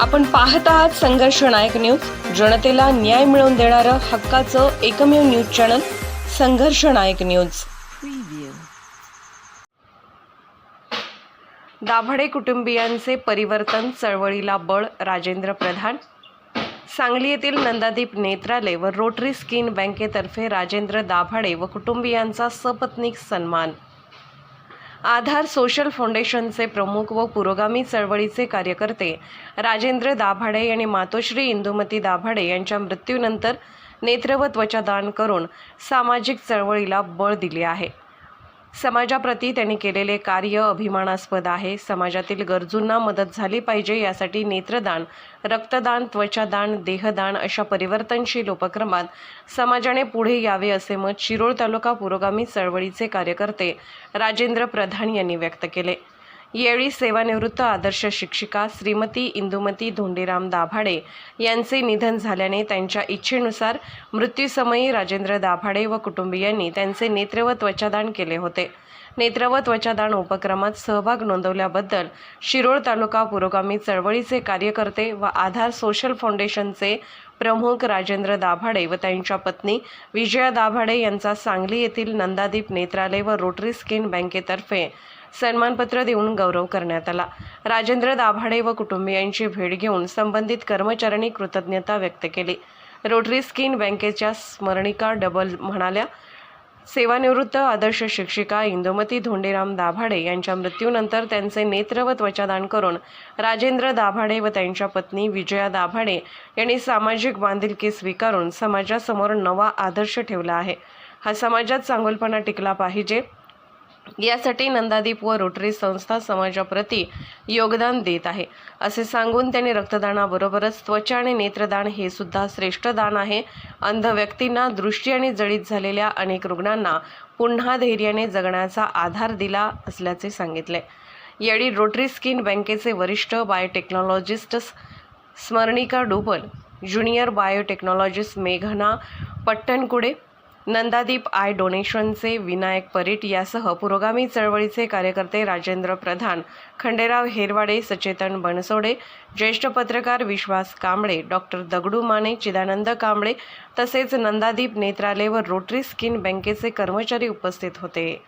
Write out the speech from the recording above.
आपण पाहत आहात संघर्ष नायक न्यूज. जनतेला न्याय मिळवून देणारं हक्काचं एकमेव न्यूज चॅनल संघर्ष नायक न्यूज. दाभाडे कुटुंबियांचे परिवर्तन चळवळीला बळ राजेंद्र प्रधान. सांगली येथील नंदादीप नेत्रालय व रोटरी स्किन बँकेतर्फे राजेंद्र दाभाडे व कुटुंबियांचा सपत्नीक सन्मान. आधार सोशल फाउंडेशनचे प्रमुख व पुरोगामी चळवळीचे कार्यकर्ते राजेंद्र दाभाडे आणि मातोश्री इंदुमती दाभाडे यांच्या मृत्यूनंतर नेत्र व त्वचा दान करून सामाजिक चळवळीला बळ दिले आहे. समाजाप्रती त्यांनी केलेले कार्य अभिमानास्पद आहे. समाजातील गरजूंना मदत झाली पाहिजे यासाठी नेत्रदान रक्तदान त्वचादान देहदान अशा परिवर्तनशील उपक्रमात समाजाने पुढे यावे असे मत शिरोळ तालुका पुरोगामी चळवळीचे कार्यकर्ते राजेंद्र प्रधान यांनी व्यक्त केले. यावेळी सेवानिवृत्त आदर्श शिक्षिका श्रीमती इंदुमती धोंडीराम दाभाडे यांचे निधन झाल्याने त्यांच्या इच्छेनुसार मृत्यूसमयी राजेंद्र दाभाडे व कुटुंबियांनी त्यांचे नेत्र व त्वचादान केले होते. नेत्र व त्वचादान उपक्रमात सहभाग नोंदवल्याबद्दल शिरोळ तालुका पुरोगामी चळवळीचे कार्यकर्ते व आधार सोशल फाउंडेशनचे प्रमुख राजेंद्र दाभाडे व त्यांच्या पत्नी विजया दाभाडे यांचा सांगली येथील नंदादीप नेत्रालय व रोटरी स्किन बँकेतर्फे सन्मानपत्र देऊन गौरव करण्यात आला. राजेंद्र दाभाडे व कुटुंबियांची भेट घेऊन संबंधित कर्मचाऱ्यांनी कृतज्ञता व्यक्त केली. रोटरी स्किन बँकेच्या स्मरणिका डबल म्हणाल्या सेवानिवृत्त आदर्श शिक्षिका इंदुमती धोंडीराम दाभाडे यांच्या मृत्यूनंतर त्यांचे नेत्र व त्वचादान करून राजेंद्र दाभाडे व त्यांच्या पत्नी विजया दाभाडे यांनी सामाजिक बांधिलकी स्वीकारून समाजासमोर नवा आदर्श ठेवला आहे. हा समाजात चांगुलपणा टिकला पाहिजे. यासाठी नंदादीप व रोटरी संस्था समाजाप्रती योगदान देत आहे. असे सांगून त्यांनी रक्तदानाबरोबरच त्वचा आणि नेत्रदान हे सुद्धा श्रेष्ठ दान आहे. अंध व्यक्तींना दृष्टी आणि जळीत झालेल्या अनेक रुग्णांना पुन्हा धैर्याने जगण्याचा आधार दिला असल्याचे सांगितले. यावेळी रोटरी स्किन बँकेचे वरिष्ठ बायोटेक्नॉलॉजिस्ट स्मरणिका डुबल ज्युनियर बायोटेक्नॉलॉजिस्ट मेघना पट्टणकुडे नंदादीप आय डोनेशनचे विनायक परीट यासह पुरोगामी चळवळीचे कार्यकर्ते राजेंद्र प्रधान खंडेराव हेरवाडे सचेतन बनसोडे ज्येष्ठ पत्रकार विश्वास कांबळे डॉक्टर दगडू माने चिदानंद कांबळे तसेच नंदादीप नेत्रालय व रोटरी स्किन बँकेचे कर्मचारी उपस्थित होते.